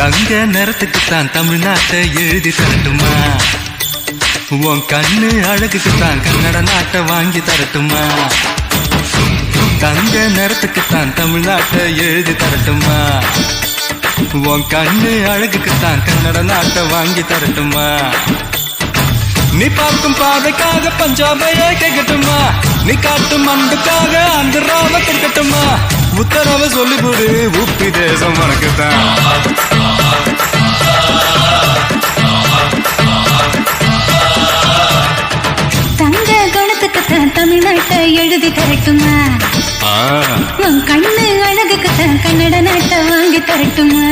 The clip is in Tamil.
தங்க நிறத்துக்கு தான் தமிழ்நாட்டை எழுதி தரட்டுமா? உன் கண்ணு அழகுக்கு தான் கன்னட நாட்டை வாங்கி தரட்டுமா? தங்க நிறத்துக்கு தான் தமிழ்நாட்டை எழுதி தரட்டுமா? உன் கண்ணு அழகுக்கு தான் கன்னட நாட்டை வாங்கி தரட்டுமா? நீ பார்க்கும் பாதைக்காக பஞ்சாபையே கேட்கட்டுமா? நீ காட்டும் அன்புக்காக அந்த ராம கேட்கட்டுமா உத்தரவு சொல்லிவிடு உப்பி தேசம் உனக்கு தான் எழுதி தரட்டுமா? உன் கண்ணு அழகுக்கு கன்னட நாட்டை வாங்கி தரட்டுமா?